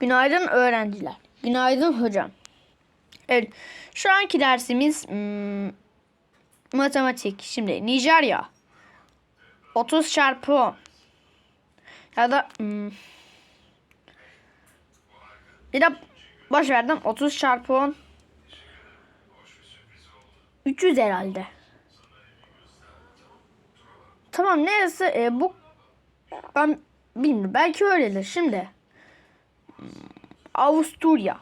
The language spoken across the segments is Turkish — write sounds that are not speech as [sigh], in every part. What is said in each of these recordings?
Günaydın öğrenciler. Günaydın hocam. Evet. Şu anki dersimiz hmm, matematik. Şimdi Nijerya. 30 çarpı 10. Ya da hmm, bir de boş verdim. 30 çarpı 10. 300 herhalde. Tamam neyse e, bu ben bilmiyorum. Belki öyledir. Şimdi Avusturya.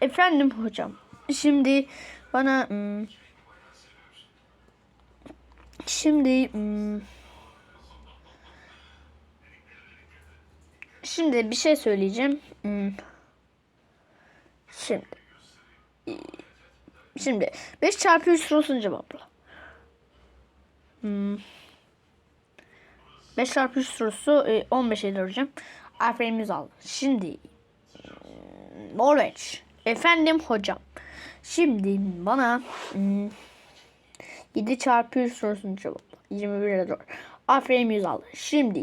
Efendim hocam. Şimdi bana hmm, şimdi hmm, şimdi bir şey söyleyeceğim. Hmm, şimdi şimdi 5 çarpı 3 sorusunu cevapla. Hmm. 5 çarpı 3 sorusu e, 15 eder hocam. Aferin aldı. Şimdi Norveç. Efendim hocam. Şimdi bana hmm, 7 çarpı 3 sorusunu cevapla. 21 eder. Aferin 100 aldı. Şimdi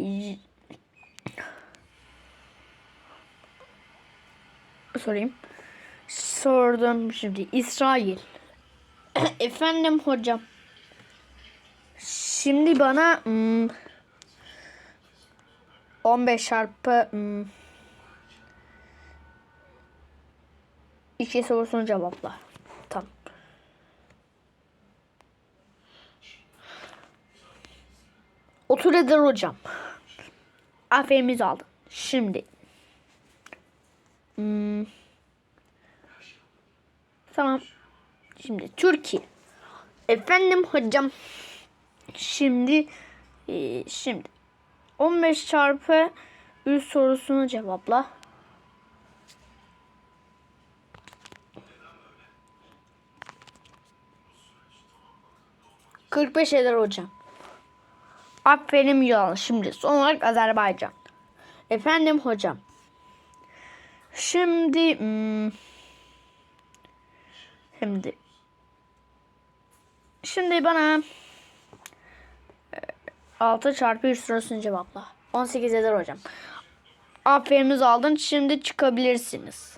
sorayım. Sordum şimdi. İsrail. [coughs] Efendim hocam. Şimdi bana hmm, 15 çarpı hmm, 2 sorusunu cevapla. Tamam. Otur eder hocam. Aferimiz aldı. Şimdi. Hmm, tamam. Şimdi Türkiye. Efendim hocam. Şimdi e, şimdi 15 çarpı 3 sorusunu cevapla. ...45 eder hocam. Aferin Yunan. Şimdi son olarak Azerbaycan. Efendim hocam. Şimdi... hmm, şimdi... Şimdi bana... 6 çarpı 3 sorusunu cevapla. 18 eder hocam. Aferiniz aldın. Şimdi çıkabilirsiniz.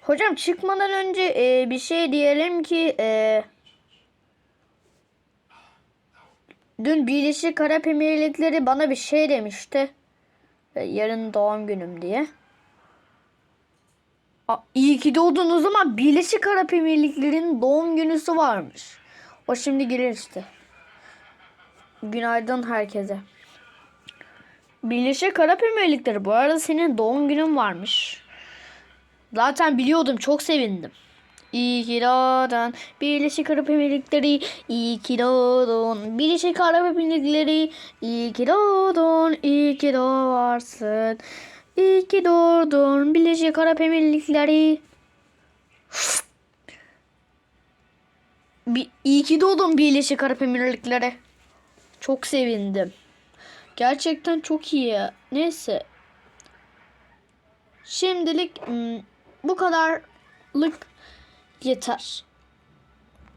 Hocam çıkmadan önce e, bir şey diyelim ki e, dün Birleşik Arap Emirlikleri bana bir şey demişti. E, yarın doğum günüm diye. Aa, iyi ki doğdunuz ama Birleşik Arap Emirlikleri'nin doğum günüsü varmış. O şimdi gelir işte. Günaydın herkese. Birleşik Arap Emirlikleri bu arada senin doğum günün varmış. Zaten biliyordum çok sevindim. İyi ki doğdun Birleşik Arap Emirlikleri iyi ki doğdun Birleşik Arap Emirlikleri iyi ki doğdun iyi ki doğarsın İyi ki doğdun Birleşik Arap Emirlikleri Bir, iyi ki doğdun Birleşik Arap Emirlikleri çok sevindim. Gerçekten çok iyi. Neyse. Şimdilik hmm, bu kadarlık yeter.